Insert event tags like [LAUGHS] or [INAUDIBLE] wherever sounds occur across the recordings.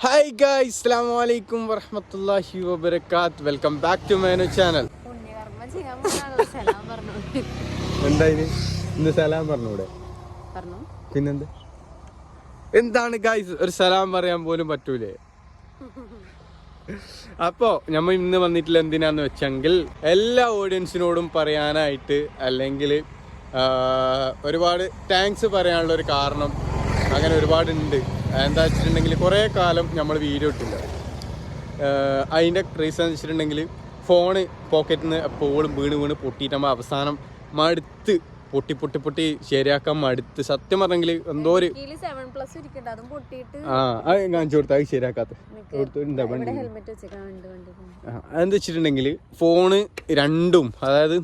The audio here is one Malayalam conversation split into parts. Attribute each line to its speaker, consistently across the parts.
Speaker 1: ഹായ് ഗായ് ഇസ്ലാം വലൈക്കും വറഹമത്തല്ലാഹി വബർക്കാത്ത് welcome back to menu channel എന്തായിന് ഇന്ന് സലാം പറഞ്ഞൂടെ?
Speaker 2: പറഞ്ഞു.
Speaker 1: പിന്നെന്ത്? എന്താണ് ഗായ്സ് ഒരു സലാം പറയാൻ പോലും പറ്റൂലേ? അപ്പോ നമ്മൾ ഇന്ന് വന്നിട്ടില്ല എന്തിനാന്ന് വെച്ചെങ്കിൽ എല്ലാ ഓഡിയൻസിനോടും പറയാനായിട്ട് അല്ലെങ്കിൽ ഒരുപാട് താങ്ക്സ് പറയാനുള്ള ഒരു കാരണം അങ്ങനെ ഒരുപാടുണ്ട്. എന്താ വെച്ചിട്ടുണ്ടെങ്കിൽ കുറേ കാലം നമ്മൾ വീഡിയോ ഇട്ടില്ല. അതിന്റെ റീസൺ എന്ന് വെച്ചിട്ടുണ്ടെങ്കിൽ ഫോണ് പോക്കറ്റിൽ നിന്ന് എപ്പോഴും വീണ് വീണ് പൊട്ടിയിട്ട് നമ്മൾ അവസാനം മടുത്ത് പൊട്ടി പൊട്ടി പൊട്ടി ശരിയാക്കാൻ മടുത്ത്. സത്യം പറഞ്ഞെങ്കിൽ എന്തോ ഒരു ആ അത് കാണിച്ചു കൊടുത്താൽ ശരിയാക്കാത്ത. ആ, വെച്ചിട്ടുണ്ടെങ്കിൽ ഫോണ് രണ്ടും അതായത്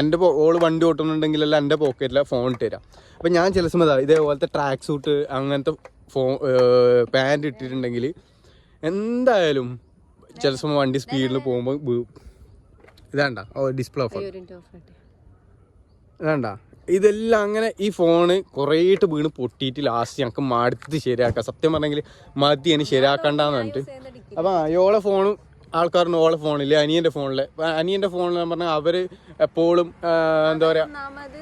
Speaker 1: എന്റെ ഓൾ വണ്ടി ഓട്ടുന്നുണ്ടെങ്കിലല്ല എന്റെ പോക്കറ്റിലെ ഫോൺ ഇട്ടുതരാം അപ്പം ഞാൻ ചില സമയത്ത് ഇതേപോലത്തെ ട്രാക്ക് സൂട്ട് അങ്ങനത്തെ ഫോ പാന്റ് ഇട്ടിട്ടുണ്ടെങ്കിൽ എന്തായാലും ചില സമയം വണ്ടി സ്പീഡിൽ പോകുമ്പോൾ. ഇതാണ്ട? ഓ ഡിസ്പ്ലേ ഓഫ് ഇതാണ്ട? ഇതെല്ലാം അങ്ങനെ ഈ ഫോണ് കുറേയിട്ട് വീണ് പൊട്ടിയിട്ട് ലാസ്റ്റ് ഞങ്ങൾക്ക് മടുത്ത് ശരിയാക്കാം. സത്യം പറഞ്ഞെങ്കിൽ മതി എനിക്ക് ശരിയാക്കണ്ടെന്ന് പറഞ്ഞിട്ട്. അപ്പം അയോളെ ഫോണും ആൾക്കാരുടെ ഓളെ ഫോണിൽ അനിയന്റെ ഫോണിൽ അനിയന്റെ ഫോണിൽ പറഞ്ഞാൽ അവർ എപ്പോഴും എന്താ പറയുക
Speaker 2: ഒന്നാമത്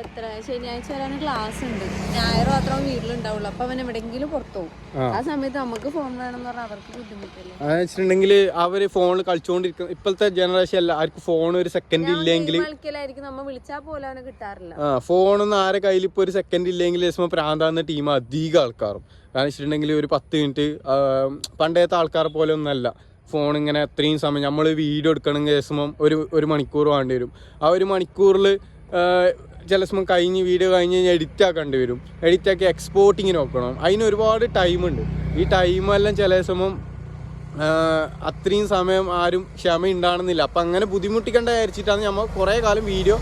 Speaker 2: എത്ര ശനിയാഴ്ച വരാൻ ക്ലാസ് ഉണ്ട് ഞായറും വീട്ടിലുണ്ടാവുള്ളൂ. അപ്പൊ അവൻ എവിടെങ്കിലും പുറത്തു
Speaker 1: ആ.
Speaker 2: സമയത്ത് നമുക്ക് ഫോൺ വേണമെന്ന് പറഞ്ഞാൽ അവർക്ക് ബുദ്ധിമുട്ടല്ലേ?
Speaker 1: അതെന്ന് വെച്ചിട്ടുണ്ടെങ്കിൽ അവർ ഫോണിൽ കളിച്ചുകൊണ്ടിരിക്കുന്ന ഇപ്പോഴത്തെ ജനറേഷൻ അല്ല ആർക്ക് ഫോൺ ഒരു സെക്കൻഡ് ഇല്ലെങ്കിൽ
Speaker 2: കളിക്കലായിരിക്കും വിളിച്ചാൽ പോലും അവനെ കിട്ടാറില്ല.
Speaker 1: ആ ഫോണൊന്നും ആരെ കയ്യിൽ ഇപ്പോൾ ഒരു സെക്കൻഡ് ഇല്ലെങ്കിൽ പ്രാന്താന്ന ടീം അധികം ആൾക്കാരും. കാരണം വെച്ചിട്ടുണ്ടെങ്കിൽ ഒരു പത്ത് മിനിറ്റ് പണ്ടത്തെ ആൾക്കാരെ പോലെ ഒന്നല്ല. ഫോൺ ഇങ്ങനെ അത്രയും സമയം നമ്മൾ വീഡിയോ എടുക്കണമെങ്കിൽ ദിവസം ഒരു ഒരു മണിക്കൂർ വേണ്ടി വരും. ആ ഒരു മണിക്കൂറിൽ ചില സമയം കഴിഞ്ഞ് വീഡിയോ കഴിഞ്ഞ് കഴിഞ്ഞാൽ എഡിറ്റ് ആക്കേണ്ടി വരും. എഡിറ്റ് ആക്കി എക്സ്പോർട്ടിങ്ങിന് നോക്കണം. അതിന് ഒരുപാട് ടൈമുണ്ട് ഈ ടൈമെല്ലാം ചില സമയം അത്രയും സമയം ആരും ക്ഷമ ഉണ്ടാകണമെന്നില്ല അപ്പം അങ്ങനെ ബുദ്ധിമുട്ടിക്കേണ്ട വിചാരിച്ചിട്ടാണ് നമ്മൾ കുറേ കാലം വീഡിയോ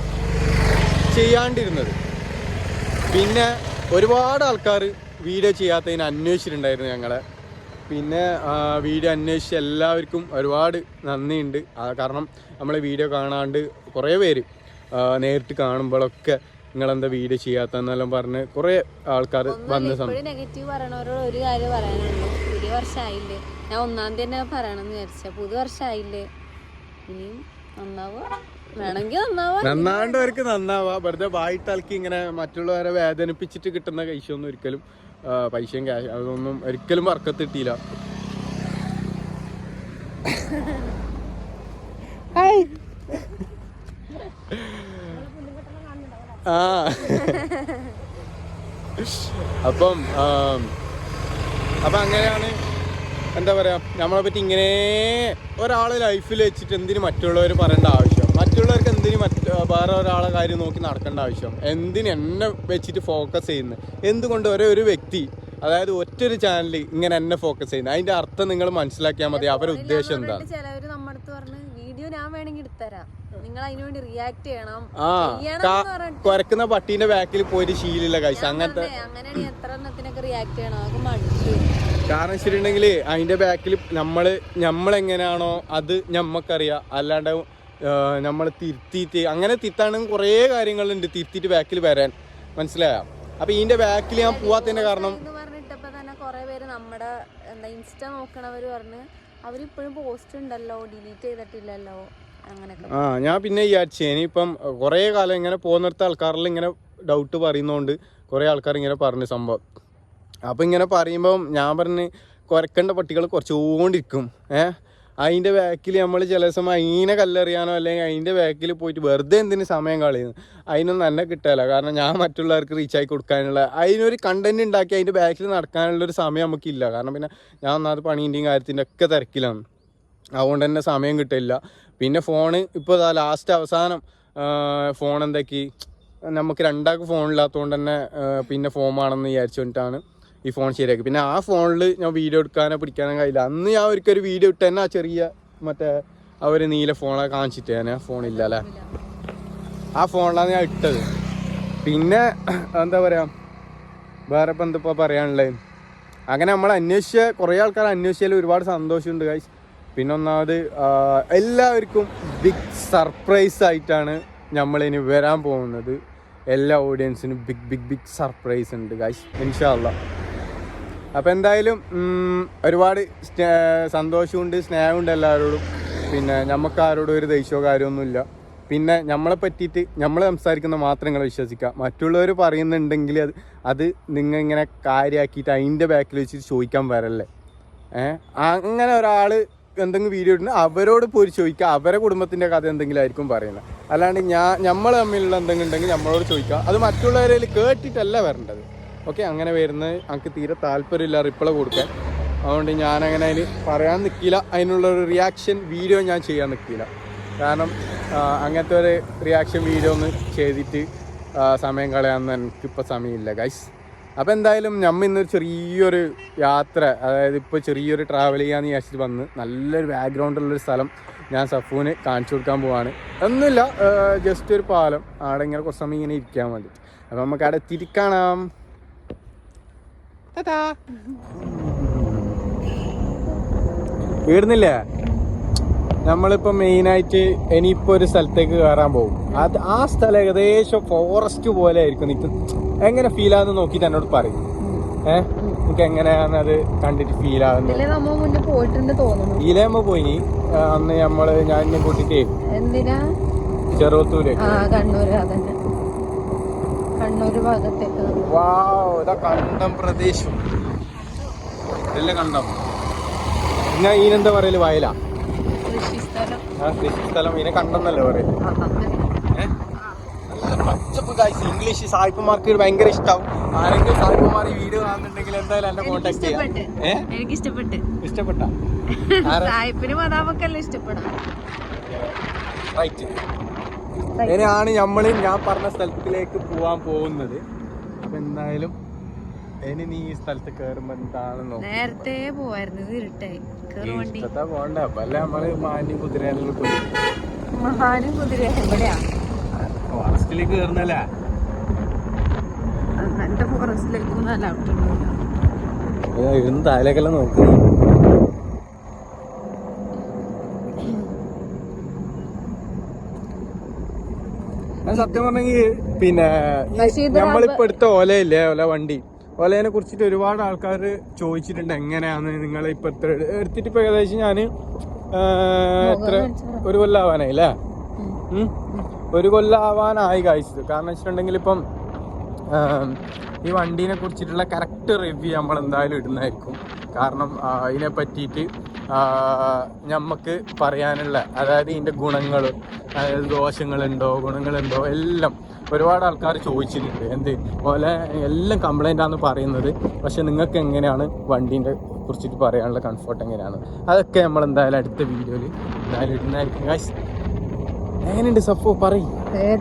Speaker 1: ചെയ്യാണ്ടിരുന്നത്. പിന്നെ ഒരുപാട് ആൾക്കാർ വീഡിയോ ചെയ്യാത്തതിന് അന്വേഷിച്ചിട്ടുണ്ടായിരുന്നു ഞങ്ങളെ. പിന്നെ വീഡിയോ അന്വേഷിച്ച എല്ലാവർക്കും ഒരുപാട് നന്ദിയുണ്ട്. കാരണം നമ്മളെ വീഡിയോ കാണാണ്ട് കുറേ പേര് നേരിട്ട് കാണുമ്പോഴൊക്കെ നിങ്ങളെന്താ വീഡിയോ ചെയ്യാത്തെന്നെല്ലാം പറഞ്ഞ് കുറേ ആൾക്കാർ വന്ന സമയം.
Speaker 2: നെഗറ്റീവ് പറയണവരോട് ഒരു കാര്യം പറയാനുള്ളൂ. പുതിയ വർഷമായില്ലേ ഞാൻ ഒന്നാം തീയതി തന്നെ പറയണമെന്ന് വിചാരിച്ച. പുതിയ വർഷമായില്ലേ ഇനിയും നന്നാവുക
Speaker 1: നന്നാണ്ടവർക്ക് നന്നാവാ? വെറുതെ വായിട്ടാൾക്ക് ഇങ്ങനെ മറ്റുള്ളവരെ വേദനിപ്പിച്ചിട്ട് കിട്ടുന്ന പൈസയൊന്നും ഒരിക്കലും പൈസയും ക്യാഷ് അതൊന്നും ഒരിക്കലും വർക്കത്ത് കിട്ടിയില്ല. ആ. അപ്പം അപ്പൊ അങ്ങനെയാണ് എന്താ പറയാ നമ്മളെ പറ്റി ഇങ്ങനെ ഒരാളെ ലൈഫിൽ വെച്ചിട്ട് എന്തിനു മറ്റുള്ളവർ പറയേണ്ട ആവശ്യം? മറ്റുള്ളവർക്ക് എന്തിനു മറ്റ് വേറെ ഒരാളെ കാര്യം നോക്കി നടക്കേണ്ട ആവശ്യം. എന്തിന് എന്നെ വെച്ചിട്ട് ഫോക്കസ് ചെയ്യുന്നത് എന്തുകൊണ്ട് ഒരേ ഒരു വ്യക്തി അതായത് ഒറ്റൊരു ചാനൽ ഇങ്ങനെ എന്നെ ഫോക്കസ് ചെയ്യുന്നത് അതിന്റെ അർത്ഥം നിങ്ങൾ മനസ്സിലാക്കിയാൽ മതി. അവരുടെ ഉദ്ദേശം എന്താണ്?
Speaker 2: ചിലവര് പറഞ്ഞ് വീഡിയോ ഞാൻ വേണമെങ്കിൽ എടുത്തരാം. നിങ്ങൾ അതിനു വേണ്ടി റിയാക്ട് ചെയ്യണം.
Speaker 1: ആ കുരക്കുന്ന പട്ടീന്റെ ബാക്കിൽ പോയിട്ട് ശീലില്ല കഴിച്ചു അങ്ങനത്തെ
Speaker 2: പറഞ്ഞേ, അങ്ങനെയാണ് എത്ര എണ്ണത്തിനൊക്കെ റിയാക്ട് ചെയ്യണം? അതൊക്കെ മടുത്തു.
Speaker 1: കാരണം വെച്ചിട്ടുണ്ടെങ്കിൽ അതിന്റെ ബാക്കിൽ നമ്മൾ നമ്മളെങ്ങനെയാണോ അത് ഞമ്മക്കറിയാം. അല്ലാണ്ട് നമ്മൾ തിരുത്തിയിട്ട് അങ്ങനെ തിരുത്താണെങ്കിൽ കുറേ കാര്യങ്ങളുണ്ട്. തിരുത്തിയിട്ട് ബാക്കിൽ വരാൻ. മനസ്സിലായോ? അപ്പൊ ഇതിന്റെ ബാക്കിൽ ഞാൻ പോവാത്തതിന്റെ കാരണം
Speaker 2: എന്ന് പറഞ്ഞിട്ടപ്പോ തന്നെ കുറേ പേര് നമ്മുടെ എന്താ ഇൻസ്റ്റ നോക്കണവര് പറഞ്ഞ് അവരിപ്പോഴും പോസ്റ്റ് ഉണ്ടല്ലോ ഡിലീറ്റ് ചെയ്തിട്ടില്ലല്ലോ
Speaker 1: ആ ഞാൻ പിന്നെ വിചാരിച്ചു ഇനിയിപ്പം കുറേ കാലം ഇങ്ങനെ പോകുന്നിടത്ത് ആൾക്കാരിൽ ഇങ്ങനെ ഡൗട്ട് പറയുന്നോണ്ട് കുറേ ആൾക്കാർ ഇങ്ങനെ പറഞ്ഞു സംഭവം. അപ്പോൾ ഇങ്ങനെ പറയുമ്പം ഞാൻ പറഞ്ഞ് കുരക്കേണ്ട പട്ടികൾ കുറച്ചുകൊണ്ടിരിക്കും ഏ? അതിന്റെ ബാക്കിൽ നമ്മൾ ചില സമയം അതിനെ കല്ലെറിയാനോ അല്ലെങ്കിൽ അതിന്റെ ബാക്കിൽ പോയിട്ട് വെറുതെ എന്തിന് സമയം കളയുന്നു? അതിനൊന്നും എന്നെ കിട്ടില്ല കാരണം ഞാൻ മറ്റുള്ളവർക്ക് റീച്ച് ആയി കൊടുക്കാനുള്ള അതിനൊരു കണ്ടന്റ് ഉണ്ടാക്കി അതിന്റെ ബാക്കിൽ നടക്കാനുള്ള ഒരു സമയം നമുക്കില്ല. കാരണം പിന്നെ ഞാൻ ഒന്നാമത് പണീന്റെയും കാര്യത്തിന്റെ ഒക്കെ തിരക്കിലാണ്. അതുകൊണ്ട് തന്നെ സമയം കിട്ടില്ല. പിന്നെ ഫോണ് ഇപ്പോൾ ഇതാ ലാസ്റ്റ് അവസാനം ഫോൺ എന്തൊക്കെ? നമുക്ക് രണ്ടാൾക്ക് ഫോണില്ലാത്തതുകൊണ്ട് തന്നെ പിന്നെ ഫോമാണെന്ന് വിചാരിച്ചുകൊണ്ടിട്ടാണ് ഈ ഫോൺ ശരിയാക്കി. പിന്നെ ആ ഫോണിൽ ഞാൻ വീഡിയോ എടുക്കാനോ പിടിക്കാനോ കഴിയില്ല അന്ന് ഞാൻ അവർക്കൊരു വീഡിയോ ഇട്ട് തന്നെ ആ ചെറിയ മറ്റേ അവർ നീല ഫോണെ കാണിച്ചിട്ട് ഞാൻ ഫോണില്ല അല്ലേ? ആ ഫോണിലാണ് ഞാൻ ഇട്ടത്. പിന്നെ എന്താ പറയുക വേറെ ഇപ്പം എന്തിപ്പോൾ പറയാനുള്ളത് അങ്ങനെ നമ്മൾ അന്വേഷിച്ച കുറേ ആൾക്കാർ അന്വേഷിച്ചാൽ ഒരുപാട് സന്തോഷമുണ്ട് ഗൈസ് പിന്നെ ഒന്നാമത് എല്ലാവർക്കും ബിഗ് സർപ്രൈസ് ആയിട്ടാണ് നമ്മളിനി വരാൻ പോകുന്നത്. എല്ലാ ഓഡിയൻസിനും ബിഗ് ബിഗ് ബിഗ് സർപ്രൈസ് ഉണ്ട് ഗൈസ് ഇൻഷാല്ല അപ്പം എന്തായാലും ഒരുപാട് സന്തോഷമുണ്ട് സ്നേഹമുണ്ട് എല്ലാവരോടും. പിന്നെ നമുക്ക് ആരോടും ഒരു ദേഷ്യമോ കാര്യമൊന്നുമില്ല. പിന്നെ നമ്മളെ പറ്റിയിട്ട് നമ്മൾ സംസാരിക്കുന്ന മാത്രം നിങ്ങൾ വിശ്വസിക്കുക മറ്റുള്ളവർ പറയുന്നുണ്ടെങ്കിൽ അത് അത് നിങ്ങൾ ഇങ്ങനെ കാര്യമാക്കിയിട്ട് അതിന്റെ ബാക്കിൽ വെച്ചിട്ട് ചോദിക്കാൻ വരല്ലേ? ഏഹ് അങ്ങനെ ഒരാൾ എന്തെങ്കിലും വീഡിയോ ഇട്ടുണ്ട് അവരോട് പോയി ചോദിക്കുക അവരെ കുടുംബത്തിന്റെ കഥ എന്തെങ്കിലും ആയിരിക്കും പറയുന്നത്. അല്ലാണ്ട് ഞാൻ നമ്മൾ തമ്മിലുള്ള എന്തെങ്കിലും ഉണ്ടെങ്കിൽ നമ്മളോട് ചോദിക്കുക അത് മറ്റുള്ളവരിൽ കേട്ടിട്ടല്ല വരേണ്ടത്. ഓക്കെ അങ്ങനെ വരുന്നത് എനിക്ക് തീരെ താല്പര്യമില്ല റിപ്ലൈ കൊടുക്കാൻ. അതുകൊണ്ട് ഞാനങ്ങനെ അതിന് പറയാൻ നിൽക്കില്ല അതിനുള്ള ഒരു റിയാക്ഷൻ വീഡിയോ ഞാൻ ചെയ്യാൻ നിൽക്കില്ല കാരണം അങ്ങനത്തെ ഒരു റിയാക്ഷൻ വീഡിയോ ഒന്ന് ചെയ്തിട്ട് സമയം കളയാമെന്ന് എനിക്കിപ്പോൾ സമയമില്ല ഗൈസ് അപ്പോൾ എന്തായാലും നമ്മ ഇന്നൊരു ചെറിയൊരു യാത്ര അതായത് ഇപ്പോൾ ചെറിയൊരു ട്രാവൽ ചെയ്യാമെന്ന് വിചാരിച്ചിട്ട് വന്ന് നല്ലൊരു ബാക്ക്ഗ്രൗണ്ടുള്ളൊരു സ്ഥലം ഞാൻ സഫൂന് കാണിച്ചു കൊടുക്കാൻ പോവാണ്. ഒന്നുമില്ല ജസ്റ്റ് ഒരു പാലം. അവിടെ ഇങ്ങനെ കുറച്ച് സമയം ഇങ്ങനെ ഇരിക്കാൻ വേണ്ടി അപ്പോൾ നമുക്ക് അവിടെ എത്തിയിട്ട് ടാറ്റാ. വീടുന്നില്ലേ? നമ്മളിപ്പോൾ മെയിനായിട്ട് ഇനിയിപ്പോൾ ഒരു സ്ഥലത്തേക്ക് കയറാൻ പോകും. അത് ആ സ്ഥലം ഏകദേശം ഫോറസ്റ്റ് പോലെ ആയിരിക്കും. നിൽക്കും എങ്ങനെ ഫീൽ ആകുന്ന നോക്കിയിട്ട് എന്നോട് പറയും. ഏഹ് എനിക്ക് എങ്ങനെയാണ് അത് കണ്ടിട്ട് ഫീൽ ആകുന്നത്
Speaker 2: പോയിട്ടുണ്ട് തോന്നുന്നു.
Speaker 1: അന്ന് നമ്മൾ ഞാൻ കൂട്ടിട്ടേ
Speaker 2: എന്തിനാ?
Speaker 1: ചെറുത്തൂര്.
Speaker 2: ആ കണ്ണൂര് അതന്നെ. കണ്ണൂര് ഭാഗത്തേക്ക്.
Speaker 1: വാവ് ഇതാ കണ്ടം പ്രദേശം. ഇതല്ലേ കണ്ടം. പിന്നെ ഈനെന്താ പറയൽ? വയലാ.
Speaker 2: കൃഷി സ്ഥലം
Speaker 1: ഇതിനെ കണ്ടെന്നല്ലേ പറയൽ? പച്ചപ്പ് കാഴ്ച ഇംഗ്ലീഷ് സായിപ്പുമാർക്ക് ഭയങ്കര ഇഷ്ടം ആരെങ്കിലും സായിപ്പുമാർ ഈ വീഡിയോ കാണുന്നുണ്ടെങ്കിൽ എന്തായാലും എന്നെ കോൺടാക്ട് ചെയ്യാം.
Speaker 2: എനിക്ക് ഇഷ്ടപ്പെട്ട്?
Speaker 1: ഇഷ്ടപ്പെട്ട [LAUGHS]
Speaker 2: സായിപ്പിന് മതാമക്കല്ല ഇഷ്ടപ്പെടാം.
Speaker 1: റൈറ്റ് ഇനിയാണ് നമ്മൾ ഞാൻ പറഞ്ഞ സ്ഥലത്തിലേക്ക് പോവാൻ പോകുന്നത്. അപ്പൊ എന്തായാലും ഇനി നീ ഈ സ്ഥലത്ത് കേറുമ്പോ എന്താണെന്നോ
Speaker 2: നേരത്തെ പോവായിരുന്നു ഇരുട്ടായി.
Speaker 1: ഇഷ്ടത്താ പോണ്ട അപ്പൊ അല്ല നമ്മൾ മാന്യം കുതിരയാണെങ്കിലും പോയി?
Speaker 2: മഹാനും കുതിര എവിടെയാ?
Speaker 1: ഫോറസ്റ്റിലേക്ക് കയറുന്നല്ലേ
Speaker 2: എന്റെ ഫോറസ്റ്റിലേക്ക് നല്ല ഔട്ടുണ്ട്
Speaker 1: ഇരുന്ന് താലേക്കെല്ലാം നോക്ക്. ഞാൻ സത്യം പറഞ്ഞെങ്കിൽ പിന്നെ നമ്മളിപ്പോ എടുത്ത ഓലയില്ലേ ഓല വണ്ടി? ഓലേനെ കുറിച്ചിട്ട് ഒരുപാട് ആൾക്കാർ ചോദിച്ചിട്ടുണ്ട് എങ്ങനെയാന്ന് നിങ്ങൾ ഇപ്പൊ എത്ര എടുത്തിട്ട് ഇപ്പൊ ഏകദേശം ഞാൻ എത്ര? ഒരു കൊല്ലം ആവാനായി അല്ലേ ഒരു കൊല്ലം ആവാനായി കാഴ്ച കാരണം വെച്ചിട്ടുണ്ടെങ്കിൽ ഇപ്പം ഈ വണ്ടീനെ കുറിച്ചിട്ടുള്ള കറക്റ്റ് റിവ്യൂ നമ്മൾ എന്തായാലും ഇടുന്നതായിരിക്കും. കാരണം അതിനെ ഇതിനെ പറ്റിയിട്ട് നമുക്ക് പറയാനുള്ള അതായത് ഇതിന്റെ ഗുണങ്ങൾ അതായത് ദോഷങ്ങളുണ്ടോ ഗുണങ്ങളുണ്ടോ എല്ലാം ഒരുപാട് ആൾക്കാർ ചോദിച്ചിട്ടുണ്ട്. എന്ത്? പോലെ എല്ലാം കംപ്ലൈന്റ് ആണെന്ന് പറയുന്നത്. പക്ഷെ നിങ്ങൾക്ക് എങ്ങനെയാണ് വണ്ടീന്റെ കുറിച്ചിട്ട് പറയാനുള്ള കംഫർട്ട് എങ്ങനെയാണ്? അതൊക്കെ നമ്മൾ എന്തായാലും അടുത്ത വീഡിയോയിൽ എന്തായാലും ഇടുന്നതായിരിക്കും. കാശ് എങ്ങനെയുണ്ട് സഫോ? പറയും.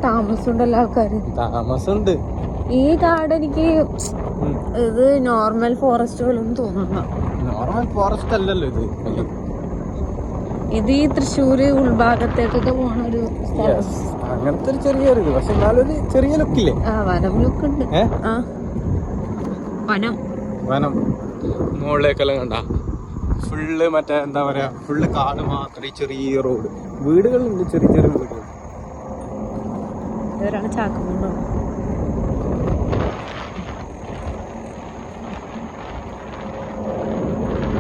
Speaker 2: താമസമുണ്ടല്ലോ ആൾക്കാർ
Speaker 1: താമസമുണ്ട്.
Speaker 2: ഈ കാട് എനിക്ക് ഇത് നോർമൽ ഫോറസ്റ്റ് പോലെ തോന്നുന്നു
Speaker 1: ഫോറസ്റ്റ് അല്ലല്ലോ ഇത്?
Speaker 2: ഇത് ഈ തൃശ്ശൂര് ഉൾഭാഗത്തേക്കൊക്കെ പോണ ഒരു.
Speaker 1: അങ്ങനത്തെ ഒരു ചെറിയൊരു ഇത്. പക്ഷെ എന്നാലും ഒരു ചെറിയ ലുക്കില്ലേ
Speaker 2: ആ വനം ലുക്ക് ഉണ്ട്. വനം.
Speaker 1: വനം. മുകളിലേക്കെല്ലാം കണ്ട. ഫുള്ള് മറ്റേ എന്താ പറയാ ഫുള്ള് കാട് മാത്രം ഈ ചെറിയ റോഡ് വീടുകളുണ്ട് ചെറിയ ചെറിയ വീടുകൾ.
Speaker 2: ഇവരാണ്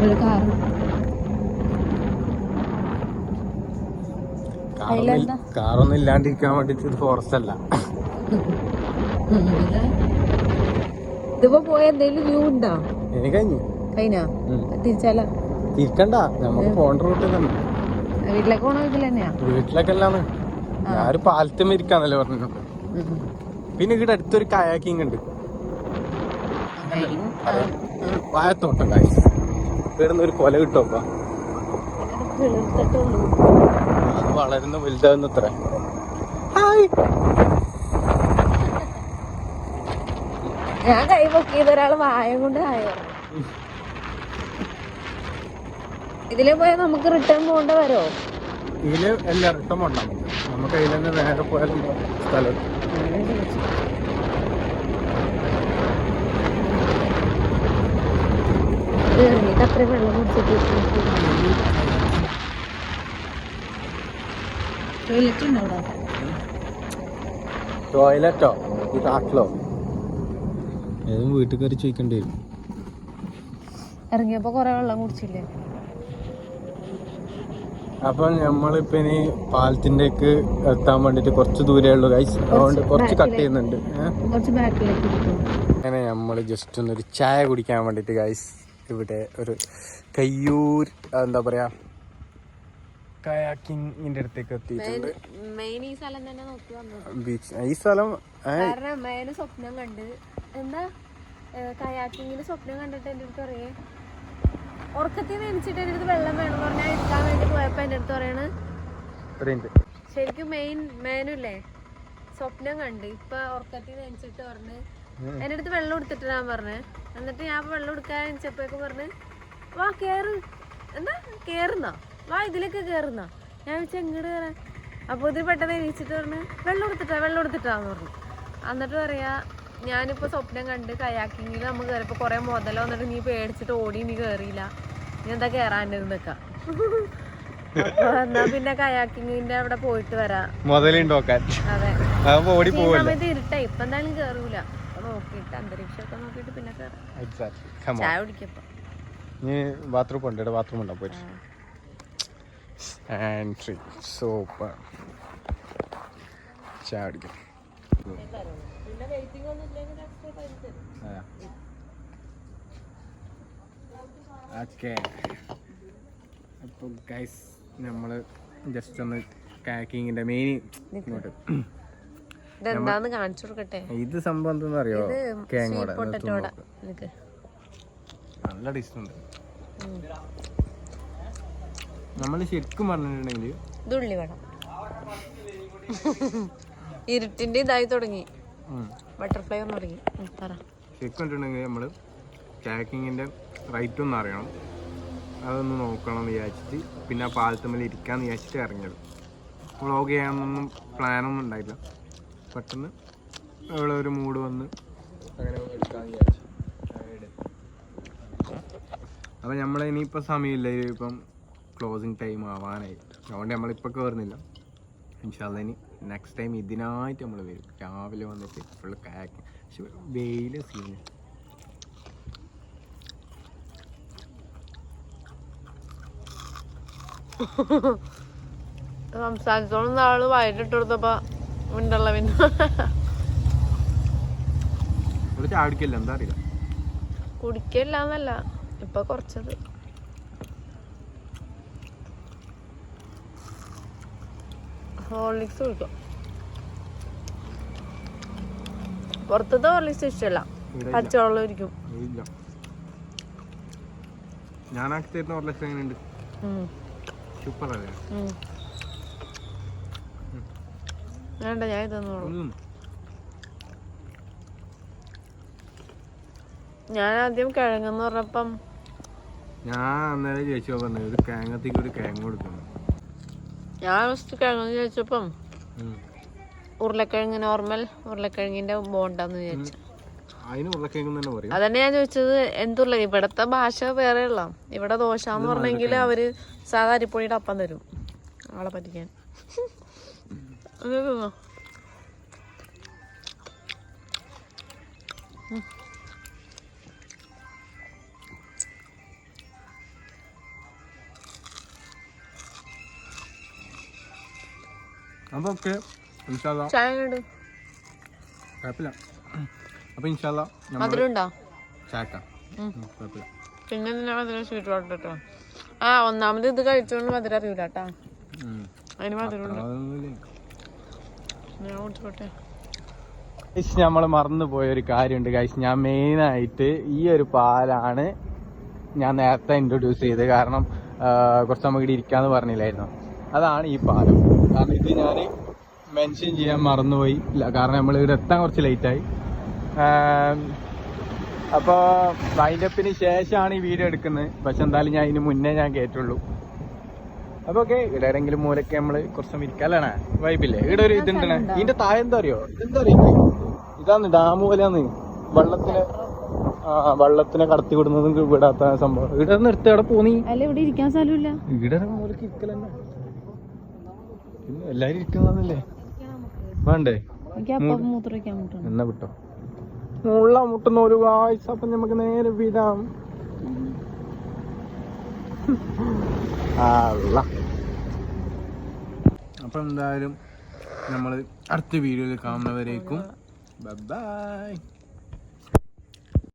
Speaker 2: ഒരു കാറ്?
Speaker 1: കാറൊന്നും ഇല്ലാണ്ടിരിക്കാൻ വേണ്ടിട്ട് ഇത് ഫോറസ്റ്റ് അല്ല.
Speaker 2: ഇതിപ്പോ പോയ എന്തെങ്കിലും വ്യൂ ഉണ്ടോ?
Speaker 1: എനിക്ക് കഴിഞ്ഞു.
Speaker 2: കഴിഞ്ഞാ? തിരിച്ചാലോ?
Speaker 1: തിരിക്കണ്ട. നമുക്ക് പോണ്ട റൂട്ടിൽ തന്നെ.
Speaker 2: വീട്ടിലേക്ക് പോണ ഇതിൽ തന്നെയാ?
Speaker 1: വീട്ടിലൊക്കെ അല്ലാന്ന്. ഞാനൊരു പാലത്തും ഇരിക്കാന്നല്ലേ പറഞ്ഞു പിന്നെ ഇവിടെ അടുത്തൊരു കയാക്കിങ് ഉണ്ട്. വാഴത്തോട്ടം കായ് ഇവിടുന്ന് ഒരു കൊല
Speaker 2: കിട്ടും
Speaker 1: അത് വളരുന്ന വലുതാകുന്നത്ര ഹായ്.
Speaker 2: ഞാൻ കൈ പൊക്കിയത് ഒരാൾ വായ കൊണ്ട് ആയോ ഇതിലെ പോയാൽ നമുക്ക് റിട്ടേൺ പോകേണ്ട വരോ
Speaker 1: ഇതിൽ എല്ലാം റിട്ടേൺ പോകണ്ട നമുക്ക്. അതിൽ തന്നെ നേരെ പോയാലും സ്ഥലം
Speaker 2: ഇറങ്ങിയിട്ട് അത്ര വെള്ളം കുടിച്ചിട്ട് ടോയ്ലറ്റ്? ഉണ്ടോ
Speaker 1: ടോയ്ലറ്റോ ഈ കാട്ടിലോ ഏതും വീട്ടിൽ കയറി ചോദിക്കേണ്ടി വരും.
Speaker 2: ഇറങ്ങിയപ്പോ കൊറേ വെള്ളം കുടിച്ചില്ലേ?
Speaker 1: അപ്പൊ നമ്മളിപ്പോ ഇനി പാലത്തിന്റേക്ക് എത്താൻ വേണ്ടിട്ട് കുറച്ച് ദൂരേ ഉള്ളു ഗൈസ് അതുകൊണ്ട് കുറച്ച് കട്ട് ചെയ്യുന്നുണ്ട്. അങ്ങനെ നമ്മൾ ജസ്റ്റ് ഒന്നൊരു ചായ കുടിക്കാൻ വേണ്ടിട്ട് ഗൈസ് ഇവിടെ ഒരു കയ്യൂർ എന്താ പറയാ കയാക്കിങ്ങിന്റെ അടുത്തേക്ക് എത്തിയിട്ടുണ്ട്
Speaker 2: മെയിൻ ഈ സ്ഥലം തന്നെ നോക്കി വന്നത്
Speaker 1: ബീച്ച് ഈ സ്ഥലം
Speaker 2: കാരണം മേന് സ്വപ്നം കണ്ട് എന്താ കയാക്കിങ്ങിന് സ്വപ്നം കണ്ടിട്ട് എന്റെ അടുത്ത് പറയേ ഉറക്കത്തിൽ നനച്ചിട്ട് എന്റെ അടുത്ത് വെള്ളം വേണം പറഞ്ഞാൽ എടുക്കാൻ വേണ്ടി പോയപ്പോ എന്റെ അടുത്ത് പറയണ്. ശരിക്കും മെയിൻ മേനുല്ലേ സ്വപ്നം കണ്ട് ഇപ്പൊ ഉറക്കത്തിൽ നനച്ചിട്ട് പറഞ്ഞ് എന്റെ അടുത്ത് വെള്ളം എടുത്തിട്ട് ഞാൻ പറഞ്ഞു. എന്നിട്ട് ഞാൻ വെള്ളം എടുക്കാൻ ചെപ്പൊക്കെ പറഞ്ഞ് വാ കേറ്. എന്താ? കേറുന്നോ? വാ ഇതിലേക്ക് കേറുന്നോ? ഞാൻ വെച്ചാൽ എങ്ങോട്ട് കയറാൻ അപ്പോൾ ഇതിൽ പെട്ടെന്ന് എണീച്ചിട്ട് പറഞ്ഞു വെള്ളം എടുത്തിട്ടാ വെള്ളം എടുത്തിട്ടാന്ന് പറഞ്ഞു. എന്നിട്ട് പറയാ ഞാനിപ്പോ സ്വപ്നം കണ്ട് കയാക്കിങ്ങിൽ നമ്മൾ കയറിയപ്പോ കൊറേ മുതല വന്നിട്ട് നീ പേടിച്ചിട്ട് ഓടി നീ കേറിയില്ല. നീ എന്താ കേറാന്റെ നിക്കാം? അപ്പൊ എന്നാ പിന്നെ കയാക്കിങ്ങിന്റെ അവിടെ പോയിട്ട് വരാം.
Speaker 1: മുതലുണ്ടോക്കാൻ
Speaker 2: അതെ. സമയത്ത് ഇരുട്ടായി. ഇപ്പൊ എന്തായാലും കേറൂല. നോക്കിയിട്ട് അന്തരീക്ഷമൊക്കെ നോക്കിയിട്ട് പിന്നെ
Speaker 1: കമോൺ
Speaker 2: ചായ കുടിക്കപ്പോ.
Speaker 1: നീ ബാത്റൂം ഉണ്ട്. ബാത്റൂം ഉണ്ടോ? പോയിട്ട്. സൂപ്പർ ചായ കുടിക്കും. ഓക്കെ അപ്പോൾ ഗൈസ് നമ്മൾ ജസ്റ്റ് ഒന്ന് കാക്കിങ്ങിന്റെ മെയിൻ ഇങ്ങോട്ട്.
Speaker 2: ഇതെന്താന്ന് കാണിച്ചു കൊടുക്കട്ടെ.
Speaker 1: ഇത് സംഭവം എന്താണെന്ന് അറിയോ കേങ്ങോടെ നല്ല ടേസ്റ്റ് ഉണ്ട്. നമ്മൾ ശരിക്കും പറഞ്ഞിട്ടുണ്ടെങ്കിൽ
Speaker 2: ഇത് ഉള്ളിവട ഇരുട്ടിന്റെ ഇതായി തുടങ്ങി. ബട്ടർഫ്ലൈ ഒന്ന് തുടങ്ങി. പറ.
Speaker 1: ശരിക്കും പറഞ്ഞിട്ടുണ്ടെങ്കിൽ നമ്മൾ കാക്കിങ്ങിന്റെ റൈറ്റ് ഒന്ന് അറിയണം. അതൊന്ന് നോക്കണം എന്ന് വിചാരിച്ചിട്ട് പിന്നെ ആ പാലത്തുമ്മൽ ഇരിക്കാന്ന് വിചാരിച്ചിട്ട് ഇറങ്ങിയത്. വ്ളോഗ് ചെയ്യാനൊന്നും പ്ലാനൊന്നും ഉണ്ടായില്ല. പെട്ടെന്ന് അവിടെ ഒരു മൂഡ് വന്ന് അങ്ങനെ എടുക്കാന്ന് വിചാരിച്ചു. അപ്പം നമ്മൾ ഇനിയിപ്പോൾ സമയമില്ല? ഇപ്പം ക്ലോസിങ് ടൈം ആവാനായി. അതുകൊണ്ട് നമ്മളിപ്പോൾ കയറുന്നില്ല ഇൻഷാല്ല ഇനി നെക്സ്റ്റ് ടൈം ഇതിനായിട്ട് നമ്മൾ വരും. രാവിലെ വന്നിട്ട് ഫുൾ കാക്കി പക്ഷെ വെയിൽ സീന്
Speaker 2: സംസാരിച്ചോളം നാൾ വയറ്റിട്ട് ഉണ്ടല്ല പിന്നെ.
Speaker 1: ഇവിടെ ചാടിക്കില്ല? എന്താ അറിയില്ല.
Speaker 2: കുടിക്കില്ല എന്നല്ല ഇപ്പൊ കുറച്ചത്. ഹോർലിക്സ് കുടിക്കും. പുറത്തത്തെ ഹോർലിക്സ് ഇഷ്ടമല്ല പച്ചവെള്ളം ഇരിക്കും
Speaker 1: ഞാനാക്കി തരുന്ന ലക്ഷം എങ്ങനെയുണ്ട്?
Speaker 2: ഉം,
Speaker 1: സൂപ്പർ അല്ലേ?
Speaker 2: ഉം. വേണ്ട ഞാൻ
Speaker 1: തന്നോളൂ.
Speaker 2: ഞാൻ ആദ്യം കിഴങ്ങെന്ന് പറഞ്ഞപ്പം
Speaker 1: ഞാൻ അന്നേരം ചേച്ചി പറഞ്ഞു ഒരു കിഴങ്ങത്തേക്ക് ഒരു കിഴങ്ങ് കൊടുക്കണം.
Speaker 2: ഞാൻ ഫസ്റ്റ് കിഴങ്ങെന്ന് ചോദിച്ചപ്പം ഉരുളക്കിഴങ്ങ് നോർമൽ ഉരുളക്കിഴങ്ങിന്റെ ബോണ്ടാന്ന് വിചാരിച്ചു.
Speaker 1: അതിന് ഉരുളക്കിഴങ്ങ് തന്നെ പറയും.
Speaker 2: അതന്നെ ഞാൻ ചോദിച്ചത് എന്തുള്ള? ഇവിടത്തെ ഭാഷ വേറെ ഉള്ള ഇവിടെ ദോശ എന്ന് പറഞ്ഞെങ്കിൽ അവർ സാധാ അരിപ്പൊടിയുടെ അപ്പം തരും. ആളെ പറ്റിക്കാൻ. തിന്നോ.
Speaker 1: അപ്പോൾ ഓക്കെ. ഇൻഷാല്ല കുഴപ്പമില്ല. അപ്പോൾ ഇൻഷാല്ല നമ്മൾ
Speaker 2: മധുരം ഉണ്ടോ
Speaker 1: ചാക്കാം
Speaker 2: ഉം.
Speaker 1: കുഴപ്പമില്ല.
Speaker 2: പിന്നെ എന്തിനാ മധുരം സ്വീറ്റ് വാട്ടർ കേട്ടോ ആ ഒന്നാമത് ഇത് കഴിച്ചോണ്ട് മധുരം അറിയില്ല കേട്ടാ. അതിന് മധുരം ഉണ്ട്
Speaker 1: അതൊന്നുമില്ല.
Speaker 2: ഞാൻ കുടിച്ചോട്ടെ
Speaker 1: ഗൈസ് നമ്മൾ മറന്നു പോയ ഒരു കാര്യമുണ്ട് ഗൈസ് ഞാൻ മെയിനായിട്ട് ഈ ഒരു പാലാണ് ഞാൻ നേരത്തെ ഇൻട്രൊഡ്യൂസ് ചെയ്തത്. കാരണം കുറച്ച് നമുക്ക് ഇവിടെ ഇരിക്കാന്ന് പറഞ്ഞില്ലായിരുന്നു. അതാണ് ഈ പാലം. കാരണം ഇത് ഞാൻ മെൻഷൻ ചെയ്യാൻ മറന്നുപോയി. കാരണം നമ്മൾ ഇവിടെ എത്താൻ കുറച്ച് ലേറ്റായി അപ്പോൾ വൈൻഡപ്പിന് ശേഷമാണ് ഈ വീഡിയോ എടുക്കുന്നത്. പക്ഷെ എന്തായാലും ഞാൻ ഇതിന് മുന്നേ ഞാൻ കേട്ടുള്ളൂ. അപ്പൊ ഓക്കെ ഇവിടെ ആരെങ്കിലും മൂലൊക്കെ നമ്മൾ കുറച്ച് സമയം ഇരിക്കാലാണ് വൈബില്ലേ ഇവിടെ ഒരു ഇതുണ്ടണേ ഇതിന്റെ താഴെ എന്താ അറിയോ? എന്താ അറിയോ ഇതാന്ന് ഡാം പോലെയാന്ന് വെള്ളത്തിനെ ആ വള്ളത്തിനെ കടത്തി വിടുന്നതും വിടാത്ത സംഭവം. ഇവിടെ നിർത്തി അവിടെ പോന്നി?
Speaker 2: അല്ല ഇവിടെ ഇരിക്കാൻ സ്ഥലമില്ല.
Speaker 1: ഇവിടെ മൂലക്ക് ഇരിക്കലെന്നെ എല്ലാരും ഇരിക്കുന്നതല്ലേ? വേണ്ടേ? എന്നാ വിട്ടോ? മുള്ള മുട്ടുന്ന ഒരു വായിച്ച അപ്പൊ നമുക്ക് നേരെ വിടാം. [LAUGHS] അല്ല അപ്പം എന്തായാലും നമ്മൾ അടുത്ത വീഡിയോയിൽ കാണുന്നവരേക്കും. ബൈ